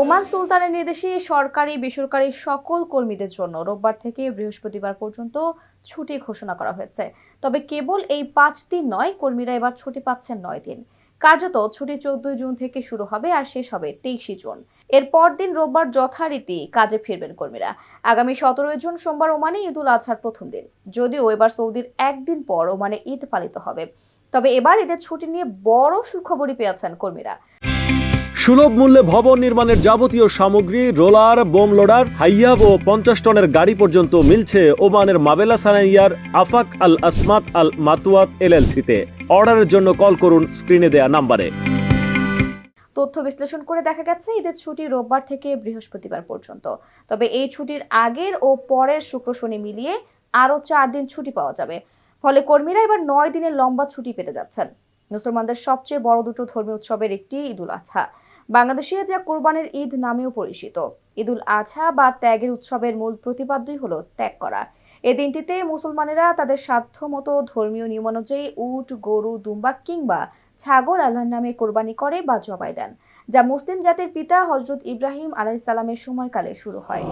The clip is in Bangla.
ওমান সুলতানের নির্দেশে সরকারি, বেসরকারি সকল কর্মীদের জন্য রোববার থেকে বৃহস্পতিবার পর্যন্ত ছুটি ঘোষণা করা হয়েছে। তবে কেবল এই পাঁচ দিন নয়, কর্মীরা এবার ছুটি পাচ্ছেন নয় দিন। কার্যত ছুটি চোদ্দই জুন থেকে শুরু হবে আর শেষ হবে তেইশে জুন। এর পরদিন রোববার যথারীতি কাজে ফিরবেন কর্মীরা। আগামী সতেরোই জুন সোমবার ওমানে ঈদুল আজহার প্রথম দিন। যদিও এবার সৌদির একদিন পর ওমানে ঈদ পালিত হবে। তবে এবার ঈদের ছুটি নিয়ে বড় সুখবরই পেয়েছেন কর্মীরা। সুলভ মূল্যে ভবন নির্মাণের যাবতীয় সামগ্রী, রোলার, বোম লোডার, হাইয়াব ও পঞ্চাশ টনের গাড়ি পর্যন্ত মিলছে ওমানের মাবেলা সানাইয়ার আফাক আল আসমাত আল মাতুয়াত এলএলসিতে। অর্ডারের জন্য কল করুন, স্ক্রিনে দেয়া নাম্বারে। তথ্য বিশ্লেষণ করে দেখা গেছে, ঈদের ছুটি রোববার থেকে বৃহস্পতিবার পর্যন্ত। তবে এই ছুটির আগের ও পরের শুক্র শনি মিলিয়ে আরও চার দিন ছুটি পাওয়া যাবে। ফলে কর্মীরা এবার নয় দিনের লম্বা ছুটি পেতে যাচ্ছেন। মুসলমানদের সবচেয়ে বড় দুটো ধর্মীয় উৎসবের একটি ঈদুল আজহা বাংলাদেশে যা কোরবানের ঈদ নামেও পরিচিত। ঈদুল আজহা বা ত্যাগের উৎসবের মূল প্রতিপাদ্যই হলো ত্যাগ করা। এ দিনটিতে মুসলমানেরা তাদের সাধ্য মতো ধর্মীয় নিয়ম অনুযায়ী উট, গরু, দুম্বা কিংবা ছাগল আল্লাহর নামে কোরবানি করে বা জবাই দেন, যা মুসলিম জাতির পিতা হজরত ইব্রাহিম আলাইসাল্লামের সময়কালে শুরু হয়।